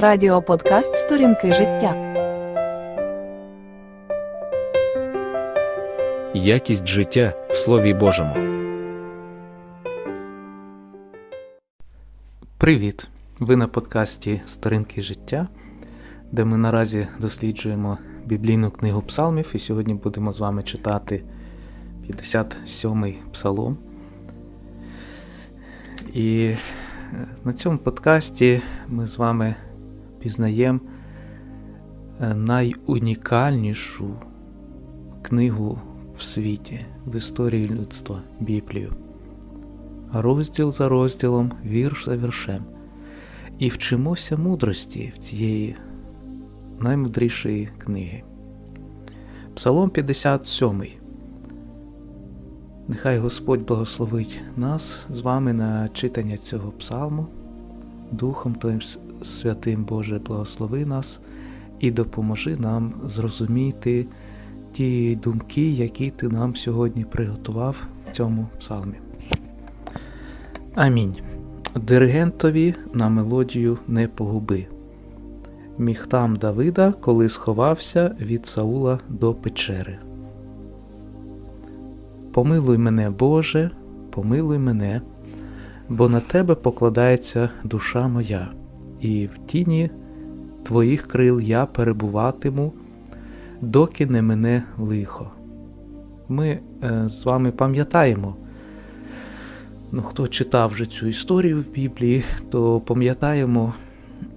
Радіоподкаст Сторінки життя. Якість життя в Слові Божому. Привіт! Ви на подкасті Сторінки життя, де ми наразі досліджуємо біблійну книгу псалмів, і сьогодні будемо з вами читати 57-й псалом. І на цьому подкасті ми з вами пізнаємо е, найунікальнішу книгу в світі, в історії людства Біблію. Розділ за розділом, вірш за віршем. І вчимося мудрості в цієї наймудрішої книги. Псалом 57. Нехай Господь благословить нас з вами на читання цього псалму. Духом Святим Боже, благослови нас і допоможи нам зрозуміти ті думки, які Ти нам сьогодні приготував в цьому псалмі. Амінь. Диригентові на мелодію не погуби. Міхтам Давида, коли сховався від Саула до печери. Помилуй мене, Боже, помилуй мене, бо на тебе покладається душа моя, і в тіні твоїх крил я перебуватиму, доки не мене лихо. Ми е, з вами пам'ятаємо. Ну, Хто читав вже цю історію в Біблії, то пам'ятаємо,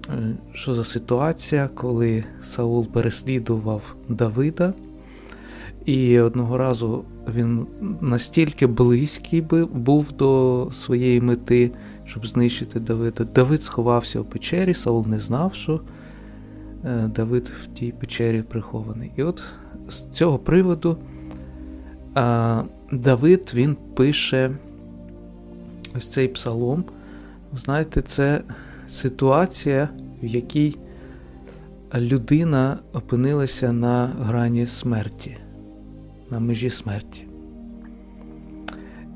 е, що за ситуація, коли Саул переслідував Давида, і одного разу він настільки близький був до своєї мети, щоб знищити Давида. Давид сховався в печері, Саул не знав, що е, Давид в тій печері прихований. І от з цього приводу Давид він пише ось цей псалом, знаєте, це ситуація, в якій людина опинилася на грані смерті, на межі смерті.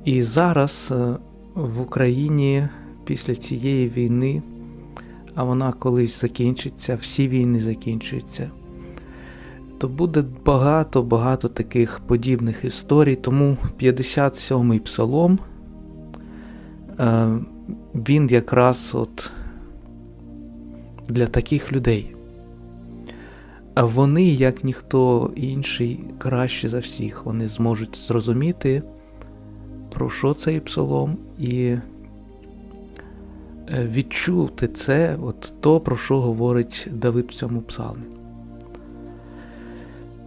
І зараз е, в Україні після цієї війни, а вона колись закінчиться, всі війни закінчуються, то буде багато-багато таких подібних історій. Тому 57-й псалом. Е, він якраз от для таких людей. А вони, як ніхто інший, краще за всіх, вони зможуть зрозуміти, про що цей псалом, і відчути це, от то, про що говорить Давид в цьому псалмі.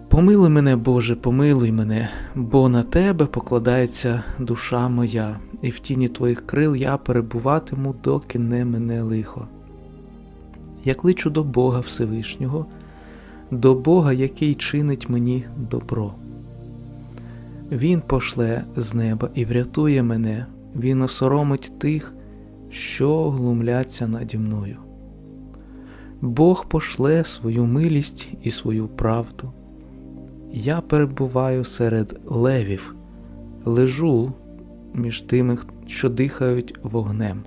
Помилуй мене, Боже, помилуй мене, бо на тебе покладається душа моя, і в тіні твоїх крил я перебуватиму, доки не мене лихо. Я кличу до Бога Всевишнього, до Бога, який чинить мені добро. Він пошле з неба і врятує мене, Він осоромить тих, що глумляться наді мною. Бог пошле свою милість і свою правду. Я перебуваю серед левів, лежу між тими, що дихають вогнем.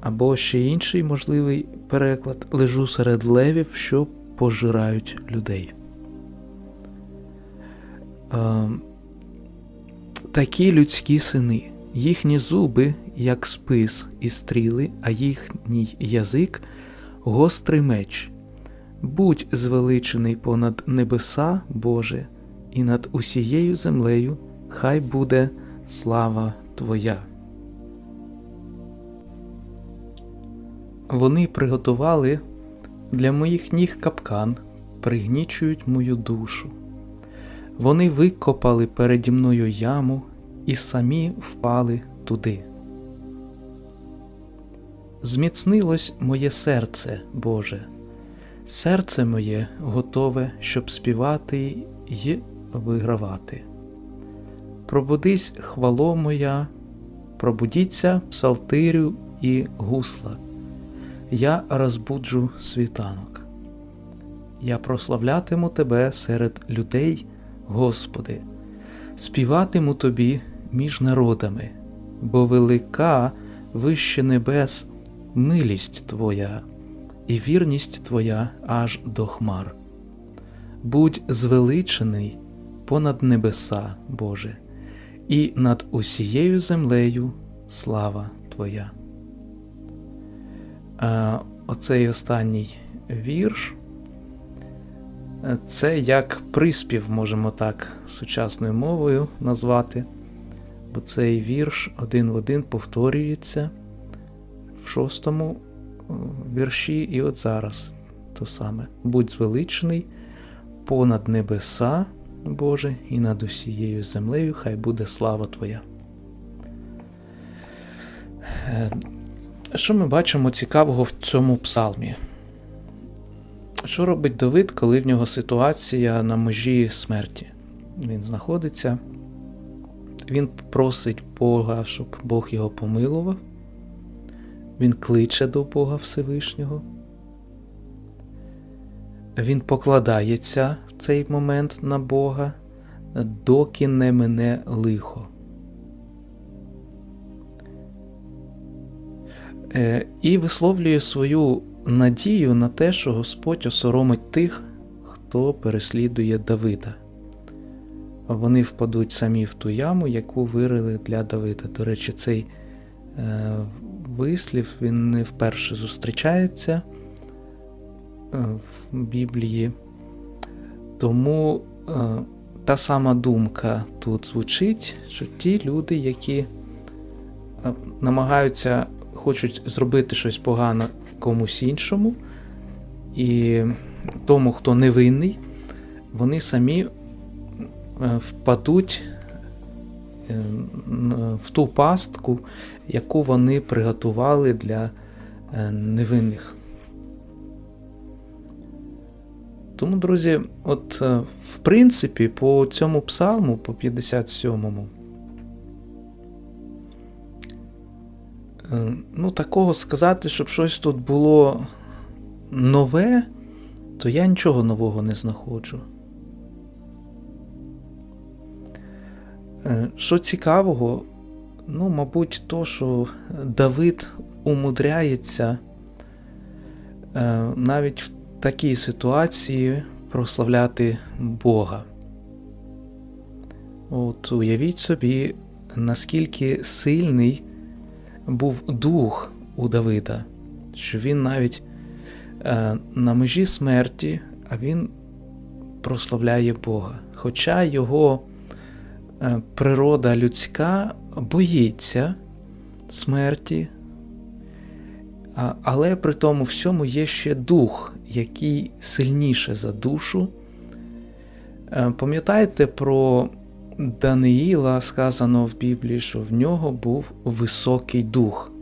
Або ще інший можливий переклад лежу серед левів, що пожирають людей. Е, такі людські сини, їхні зуби, як спис і стріли, а їхній язик гострий меч. Будь звеличений понад небеса, Боже, і над усією землею хай буде слава Твоя. Вони приготували для моїх ніг капкан, пригнічують мою душу. Вони викопали переді мною яму і самі впали туди. Зміцнилось моє серце, Боже. Серце моє готове, щоб співати й вигравати. Пробудись хвало моя, пробудіться псалтирю і гусла. Я розбуджу світанок. Я прославлятиму Тебе серед людей, Господи, співатиму Тобі між народами, бо велика вище небес милість Твоя і вірність Твоя аж до хмар. Будь звеличений понад небеса, Боже, і над усією землею слава Твоя. Оцей останній вірш це як приспів, можемо так сучасною мовою назвати, бо цей вірш один в один повторюється в шостому вірші, і от зараз то саме. Будь звеличений понад небеса, Боже, і над усією землею, хай буде слава Твоя. Е, що ми бачимо цікавого в цьому псалмі? Що робить Давид, коли в нього ситуація на межі смерті? Він знаходиться, він просить Бога, щоб Бог його помилував, він кличе до Бога Всевишнього, він покладається в цей момент на Бога, доки не мене лихо. Е, і висловлює свою надію на те, що Господь осоромить тих, хто переслідує Давида. Вони впадуть самі в ту яму, яку вирили для Давида. До речі, цей е, вислів він не вперше зустрічається е, в Біблії. Тому е, та сама думка тут звучить, що ті люди, які е, намагаються, хочуть зробити щось погане комусь іншому, і тому, хто невинний, вони самі впадуть в ту пастку, яку вони приготували для невинних. Тому, друзі, от в принципі, по цьому псалму, по 57-му, ну, такого сказати, щоб щось тут було нове, то я нічого нового не знаходжу. Що цікавого, ну, мабуть, то, що Давид умудряється навіть в такій ситуації прославляти Бога. От уявіть собі, наскільки сильний був дух у Давида, що він навіть е, на межі смерті, а він прославляє Бога. Хоча його е, природа людська боїться смерті, але при тому всьому є ще дух, який сильніше за душу. Е, пам'ятаєте про Даниїла сказано в Біблії, що в нього був високий дух.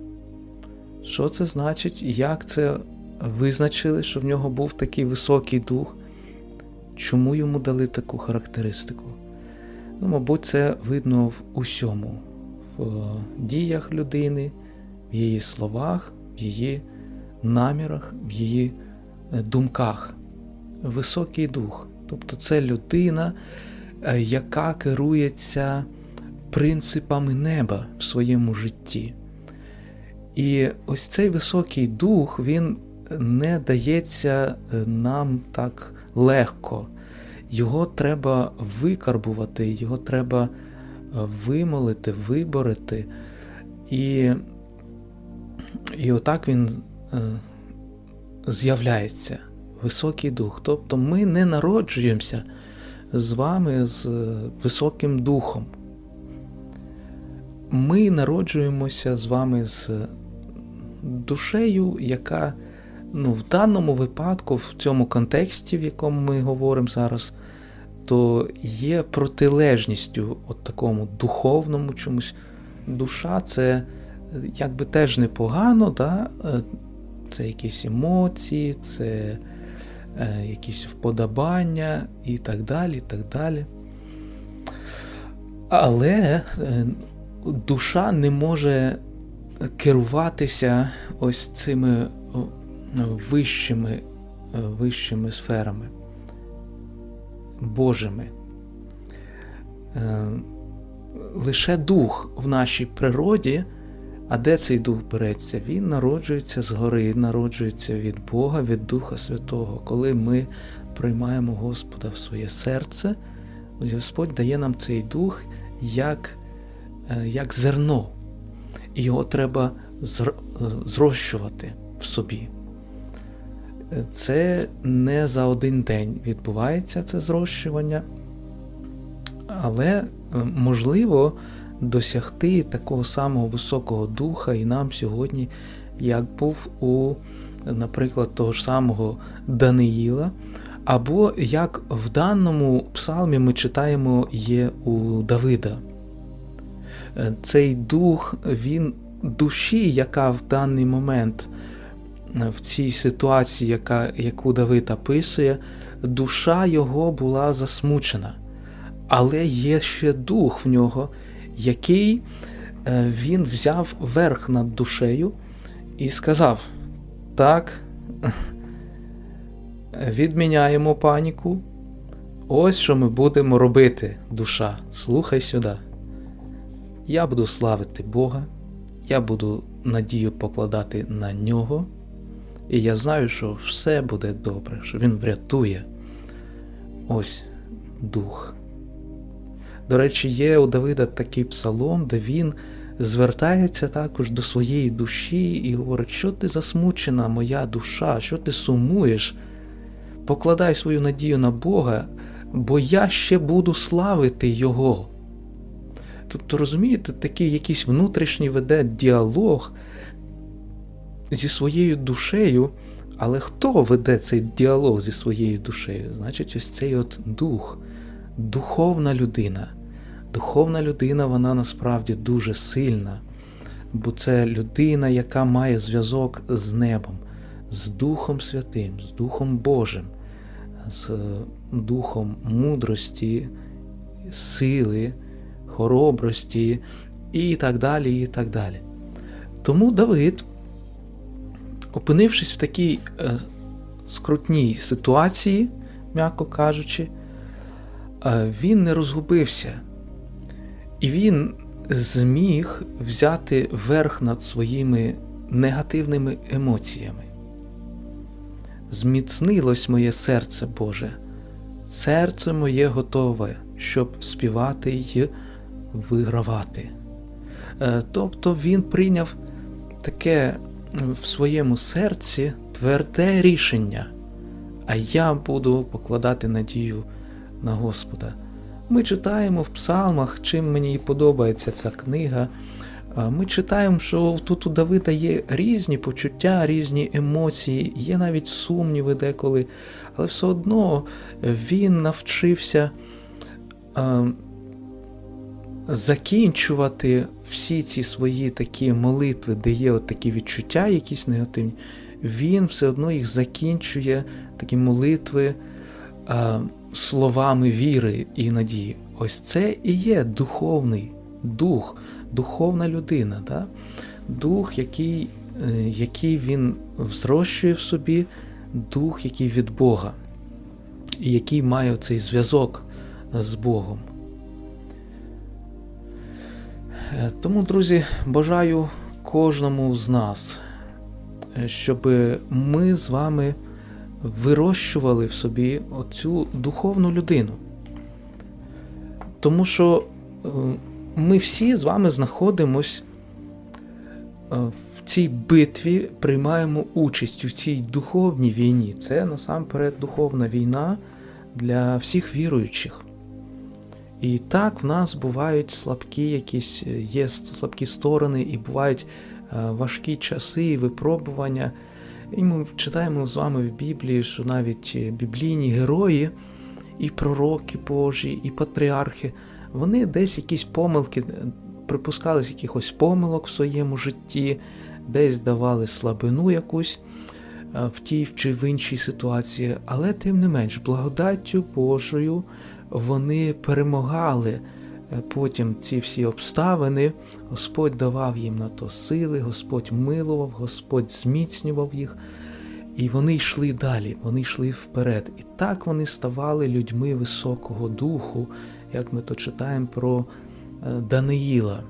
Що це значить? Як це визначили, що в нього був такий високий дух? Чому йому дали таку характеристику? Ну, Мабуть, це видно в усьому, в діях людини, в її словах, в її намірах, в її е, думках. Високий дух. Тобто це людина. Е, яка керується принципами неба в своєму житті. І ось цей високий дух, він не дається е, нам так легко. Його треба викарбувати, його треба е, вимолити, виборити. І і отак він з'являється, високий дух. Тобто ми не народжуємося з вами з високим духом. Ми народжуємося з вами з душею, яка ну, в даному випадку, в цьому контексті, в якому ми говоримо зараз, то є протилежністю от такому духовному чомусь. Душа це якби теж непогано, да? це якісь емоції, це Е, якісь вподобання і так далі. так далі. Але е, душа не може керуватися ось цими вищими, вищими сферами, Божими. Е, лише дух в нашій природі А де цей дух береться? Він народжується згори, народжується від Бога, від Духа Святого. Коли ми приймаємо Господа в своє серце, Господь дає нам цей дух як, е, як зерно. Його треба е, зрощувати в собі. Це не за один день відбувається це зрощування, але е, можливо досягти такого самого високого духа і нам сьогодні, як був у, наприклад, того ж самого Даниїла, або як в даному псалмі ми читаємо є у Давида. Е, Цей дух, він душі, яка в даний момент в цій ситуації, яка, яку Давид описує, душа його була засмучена. Але є ще дух в нього, який е, він взяв верх над душею і сказав: Так, відміняємо паніку. Ось що ми будемо робити, душа. Слухай сюди. Я буду славити Бога, я буду надію покладати на нього, і я знаю, що все буде добре, що Він врятує. Ось дух. До речі, є у Давида такий псалом, де він звертається також до своєї душі і говорить, що ти засмучена, моя душа, що ти сумуєш? Покладай свою надію на Бога, бо я ще буду славити Його. Тобто, розумієте, такий якийсь внутрішній веде діалог зі своєю душею, але хто веде цей діалог зі своєю душею? Значить, ось цей от дух, духовна людина. Духовна людина, вона насправді дуже сильна, бо це людина, яка має зв'язок з небом, з Духом Святим, з Духом Божим, з духом мудрості, сили, хоробрості і так далі. і так далі. Тому Давид, опинившись в такій е, скрутній ситуації, м'яко кажучи, е, він не розгубився. І він зміг взяти верх над своїми негативними емоціями. Зміцнилось моє серце Боже, серце моє готове, щоб співати й вигравати. Е, Тобто він прийняв таке в своєму серці тверде рішення, а я буду покладати надію на Господа. Ми читаємо в псалмах, чим мені подобається ця книга. Ми читаємо, що тут у Давида є різні почуття, різні емоції, є навіть сумніви деколи, але все одно він навчився закінчувати всі ці свої такі молитви, де є от такі відчуття, якісь негативні. Він все одно їх закінчує, такі молитви. Е, словами віри і надії. Ось це і є духовний дух, духовна людина. Да? Дух, який, який він взрощує в собі, дух, який від Бога, і який має цей зв'язок з Богом. Тому, друзі, бажаю кожному з нас, щоб ми з вами вирощували в собі оцю духовну людину. Тому що ми всі з вами знаходимось в цій битві, приймаємо участь у цій духовній війні. Це насамперед духовна війна для всіх віруючих. І так в нас бувають слабкі якісь є слабкі сторони, і бувають важкі часи і випробування. І ми читаємо з вами в Біблії, що навіть біблійні герої, і пророки Божі, і патріархи, вони десь якісь помилки, припускались якихось помилок в своєму житті, десь давали слабину якусь в тій чи в іншій ситуації, але тим не менш, благодаттю Божою вони перемагали потім ці всі обставини, Господь давав їм на то сили, Господь милував, Господь зміцнював їх, і вони йшли далі, вони йшли вперед. І так вони ставали людьми високого духу, як ми то читаємо про Даниїла.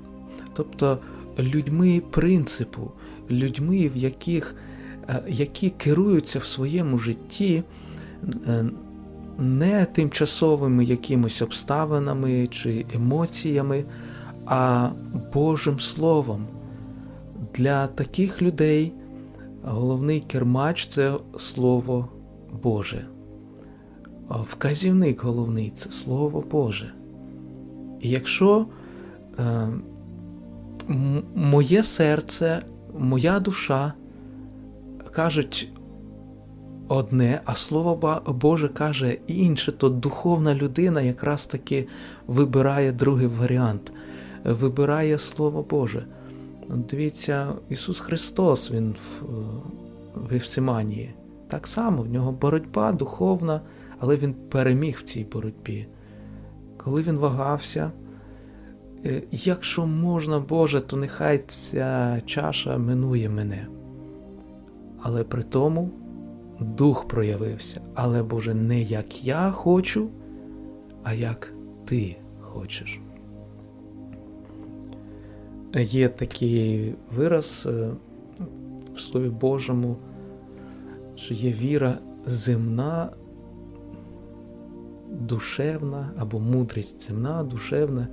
Тобто людьми принципу, людьми, в яких, е, які керуються в своєму житті е, не тимчасовими якимись обставинами чи емоціями, а Божим Словом. Для таких людей головний кермач це Слово Боже. Вказівник головний це Слово Боже. І якщо е, моє серце, моя душа кажуть одне, а Слово Боже каже інше, то духовна людина якраз таки вибирає другий варіант, вибирає Слово Боже. Дивіться, Ісус Христос, Він в, е, в Євсиманії. Так само в нього боротьба духовна, але він переміг в цій боротьбі. Коли він вагався, е, якщо можна, Боже, то нехай ця чаша минує мене. Але при тому дух проявився. Але, Боже, не як я хочу, а як ти хочеш. Є такий вираз е, в Слові Божому, що є віра земна, душевна або мудрість земна, душевна,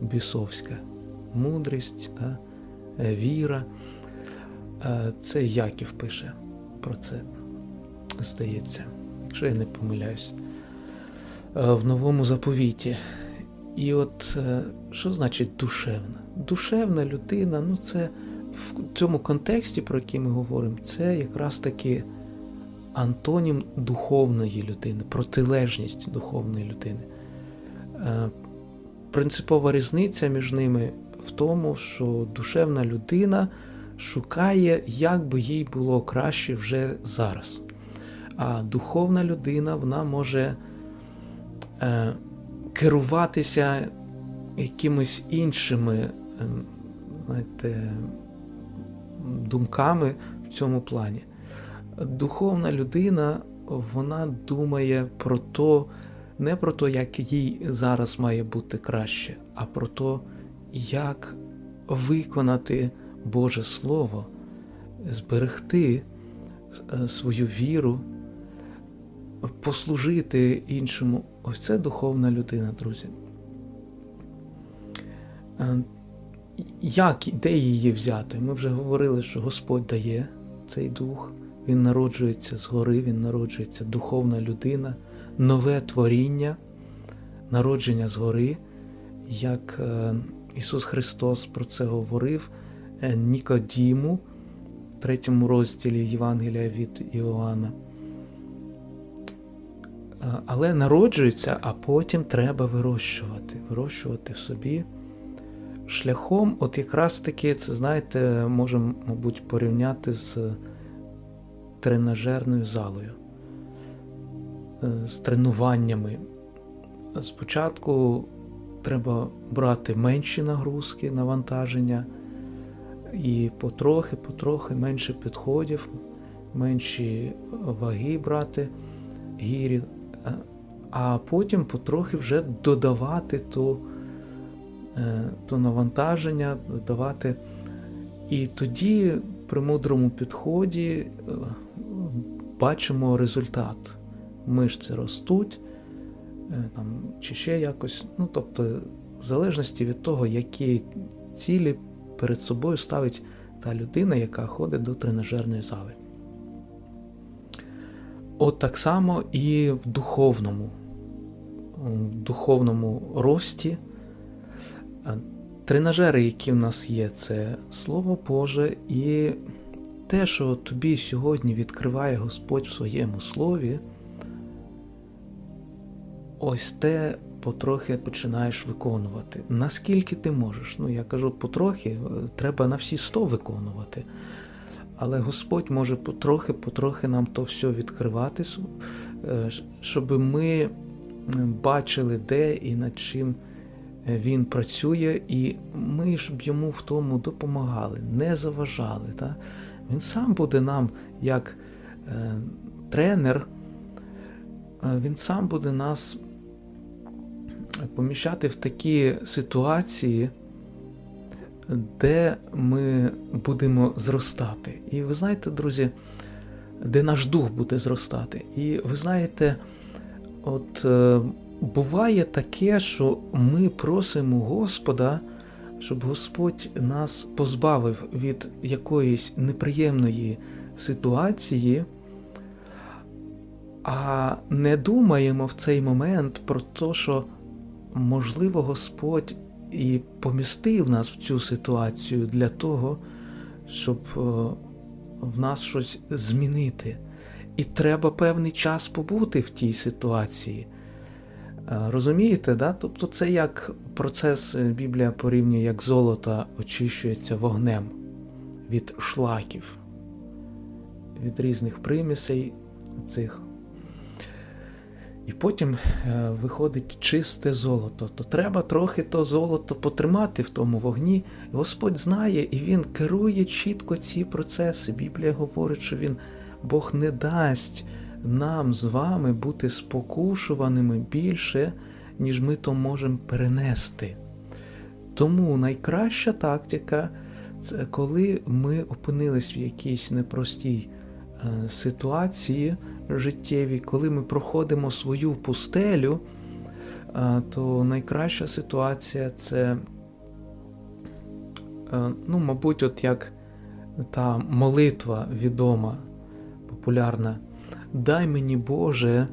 бісовська. Мудрість, та, е, віра. Е, Це Яків пише про це, здається, якщо я не помиляюсь, Е, в новому заповіті. І от е, що значить душевна? Душевна людина, ну це в цьому контексті, про який ми говоримо, це якраз таки антонім духовної людини, протилежність духовної людини. Е, Принципова різниця між ними в тому, що душевна людина шукає, як би їй було краще вже зараз. А духовна людина вона може е, керуватися якимись іншими ем, знаєте, думками в цьому плані. Духовна людина вона думає про то, не про те, як їй зараз має бути краще, а про те, як виконати Боже Слово, зберегти е, свою віру, послужити іншому. Ось це духовна людина, друзі. Е, Як, де її взяти? Ми вже говорили, що Господь дає цей дух, Він народжується згори, Він народжується духовна людина, нове творіння, народження згори, як е, Ісус Христос про це говорив е, Нікодіму в третьому розділі Євангелія від Іоанна. Е, Але народжується, а потім треба вирощувати, вирощувати в собі шляхом, от якраз таки, це знаєте, можемо, мабуть, порівняти з тренажерною залою, е, з тренуваннями. Спочатку треба брати менші нагрузки, навантаження, і потрохи, потрохи менше підходів, менші ваги брати, гірі, а потім потрохи вже додавати ту е, то навантаження, додавати. І тоді при мудрому підході е, бачимо результат. Мишці ростуть, е, там, чи ще якось. Ну, тобто, в залежності від того, які цілі перед собою ставить та людина, яка ходить до тренажерної зали. От так само і в духовному, в духовному рості. Тренажери, які в нас є, це Слово Боже, і те, що тобі сьогодні відкриває Господь в своєму слові, ось те потрохи починаєш виконувати. Наскільки ти можеш? Ну, я кажу, потрохи, е, треба на всі сто виконувати. Але Господь може потрохи-потрохи нам то все відкривати, е, щоб ми бачили, де і над чим він працює, і ми, щоб йому в тому допомагали, не заважали. Та? Він сам буде нам, як е, тренер, е, він сам буде нас поміщати в такі ситуації, де ми будемо зростати. І ви знаєте, друзі, де наш дух буде зростати. І ви знаєте, от е, буває таке, що ми просимо Господа, щоб Господь нас позбавив від якоїсь неприємної ситуації, а не думаємо в цей момент про те, що можливо Господь і помістив нас в цю ситуацію для того, щоб е, в нас щось змінити. І треба певний час побути в тій ситуації. Е, Розумієте, да? Тобто це як процес е, Біблія порівнює, як золото очищується вогнем від шлаків, від різних примісей цих. І потім е, виходить чисте золото. То треба трохи то золото потримати в тому вогні. Господь знає і Він керує чітко ці процеси. Біблія говорить, що Він Бог не дасть нам з вами бути спокушуваними більше, ніж ми то можемо перенести. Тому найкраща тактика це коли ми опинились в якійсь непростій ситуації життєвій, коли ми проходимо свою пустелю, е, то найкраща ситуація це, е, ну, мабуть, от як та молитва відома, популярна. Дай мені, Боже, е,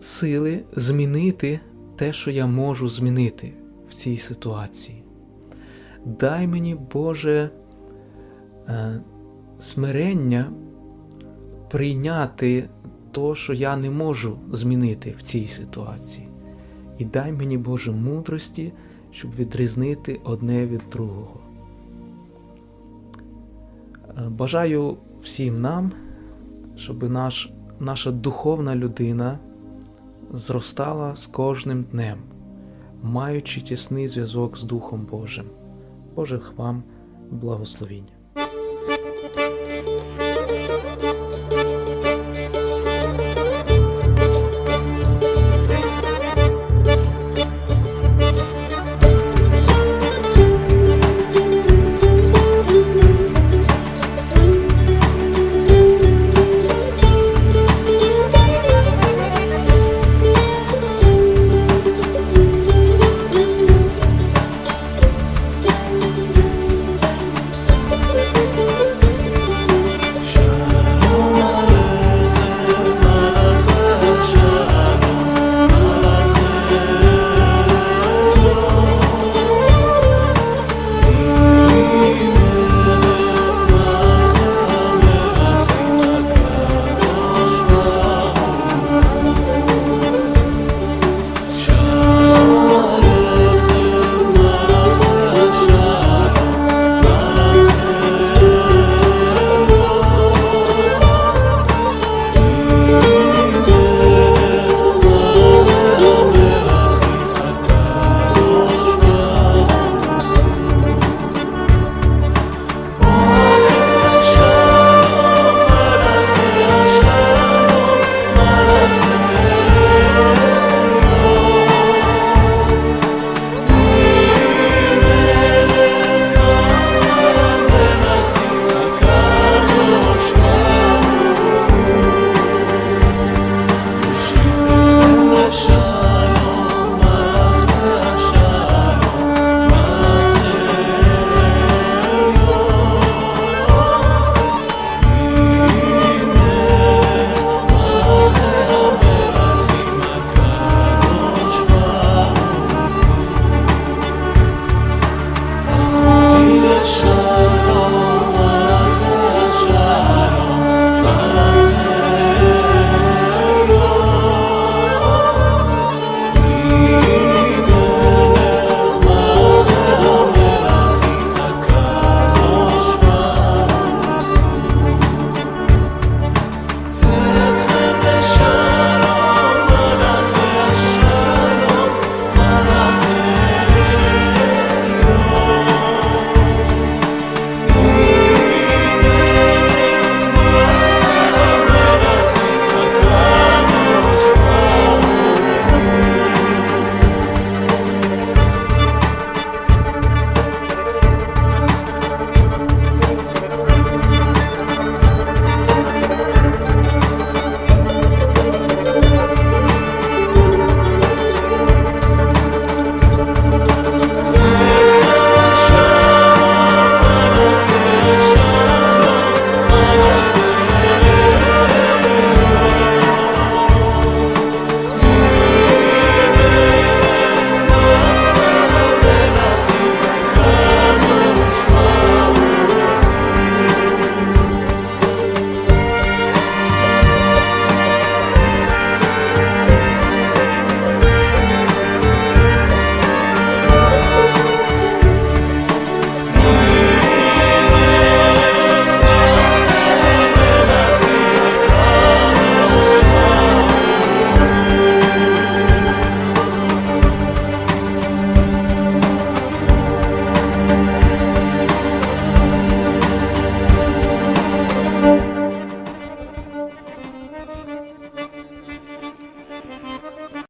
сили змінити те, що я можу змінити в цій ситуації. Дай мені, Боже, е, смирення прийняти то, що я не можу змінити в цій ситуації. І дай мені, Боже, мудрості, щоб відрізнити одне від другого. Е, Бажаю всім нам, щоб наш, наша духовна людина зростала з кожним днем, маючи тісний зв'язок з Духом Божим. Божих вам благословінь.